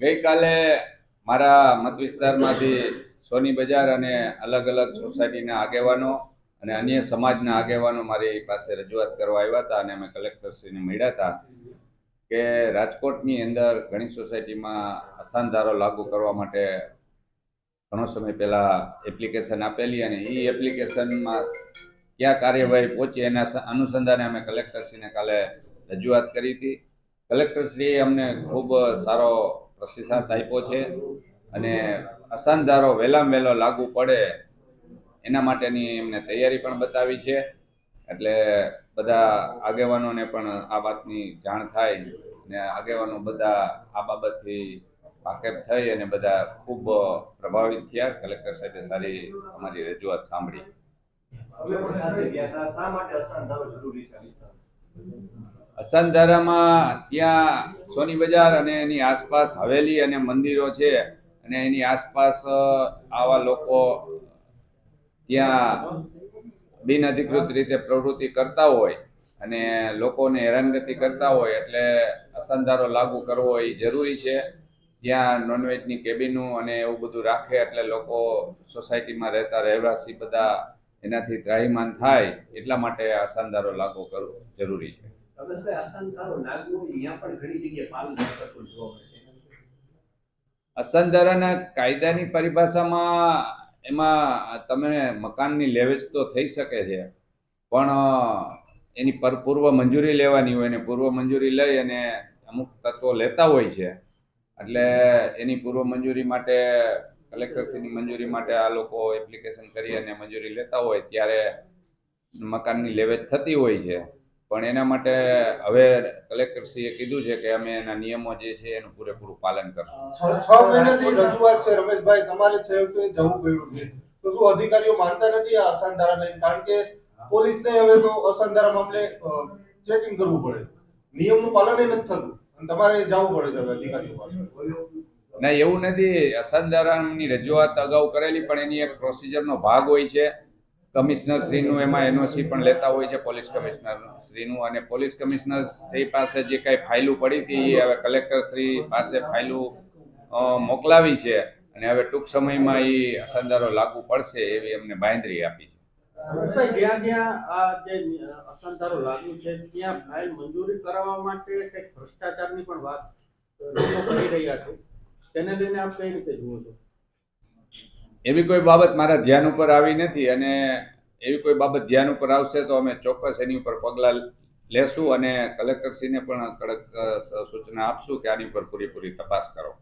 ગઈકાલે મારા મત વિસ્તારમાંથી સોની બજાર અને અલગ અલગ સોસાયટીના આગેવાનો અને અન્ય સમાજના આગેવાનો મારી પાસે રજૂઆત કરવા આવ્યા હતા અને અમે કલેક્ટરશ્રીને મળ્યા હતા કે રાજકોટની અંદર ઘણી સોસાયટીમાં અસાનધારો લાગુ કરવા માટે ઘણો સમય પહેલાં એપ્લિકેશન આપેલી અને એ એપ્લિકેશનમાં ક્યાં કાર્યવાહી પહોંચી એના અનુસંધાને અમે કલેક્ટરશ્રીને કાલે રજૂઆત કરી હતી. કલેક્ટરશ્રીએ અમને ખૂબ સારો પ્રતિસાદ આપ્યો છે અને અસાનધારો વહેલામાં વહેલો લાગુ પડે એના માટેની એમને તૈયારી પણ બતાવી છે. એટલે બધા આગેવાનોને પણ આ વાતની જાણ થાય ને આગેવાનો બધા આ બાબતથી વાકેફ થઈ અને બધા ખૂબ પ્રભાવિત થયા. કલેક્ટર સાહેબે સારી અમારી રજૂઆત સાંભળી. આ ત્યાં સોની બજાર અને એની આસપાસ હવેલી અને મંદિરો છે અને એની આસપાસ આવા લોકો ત્યાં બિનઅધિકૃત રીતે પ્રવૃત્તિ કરતા હોય અને લોકોને હેરાનગતિ કરતા હોય એટલે અસાનધારો લાગુ કરવો એ જરૂરી છે. ત્યાં નોનવેજની કેબિનો અને એવું બધું રાખે એટલે લોકો સોસાયટીમાં રહેતા રહેવાસી બધા એનાથી ત્રાહીમાન થાય એટલા માટે આ લાગુ કરવો જરૂરી છે. રમેશભાઈ અસંતારો કાયદાની પરિભાષામાં એમાં તમે મકાનની લેવેચ તો થઈ શકે છે, પણ એની પર પૂર્વ મંજૂરી લેવાની હોય ને પૂર્વ મંજૂરી લઈ અને અમુક તત્વો લેતા હોય છે. એટલે એની પૂર્વ મંજૂરી માટે, કલેક્ટરશ્રીની મંજૂરી માટે આ લોકો એપ્લિકેશન કરી અને મંજૂરી લેતા હોય ત્યારે મકાનની લેવેચ થતી હોય છે. પણ એના માટે હવે કલેક્ટરશ્રીએ કીધું છે કે અમે એના નિયમો જે છે એનું પૂરેપૂરું પાલન કરશું. છ મહિનાથી રજૂઆત છે રમેશભાઈ તમારે છેવટે જવું પડ્યું છે. તો શું અધિકારીઓ માનતા નથી આ અસાનધારા લઈને? કારણ કે પોલીસને હવે તો અસાનધારા મામલે ચેકિંગ કરવું પડે. નિયમનું પાલન એ નથી થતું. અને તમારે જવું પડે છે અધિકારીઓ પાસે. ના એવું નથી. અસાધારણની રજૂઆત અગાઉ કરેલી પણ એની એક પ્રોસિજરનો ભાગ હોય છે. કમિશનર શ્રીનું એમાં એનઓસી પણ લેતા હોય છે, પોલીસ કમિશનર શ્રીનું અને પોલીસ કમિશનર શ્રી પાસે જે કાંઈ ફાઇલું પડી હતી, એ હવે કલેક્ટર શ્રી પાસે ફાઇલું મોકલાવી છે. અને હવે ટૂંક સમયમાં એ અસરદારો લાગુ પડશે એવી અમને બાંધરી આપી છે. જ્યાં જ્યાં આ જે લાગુ છે, ત્યાં ફાઇલ મંજૂરી કરાવવા માટે કંઈક ભ્રષ્ટાચારની પણ વાત લોકો કરી રહ્યા છે? તેને લઈને આપ કઈ રીતે જુઓ છો? એવી કોઈ બાબત મારા ધ્યાન ઉપર આવી નથી અને એવી કોઈ બાબત ધ્યાન ઉપર આવશે તો અમે ચોક્કસ એની ઉપર પગલાં લેશું અને કલેક્ટરશ્રીને પણ કડક સૂચના આપશું કે આની ઉપર પૂરેપૂરી તપાસ કરો.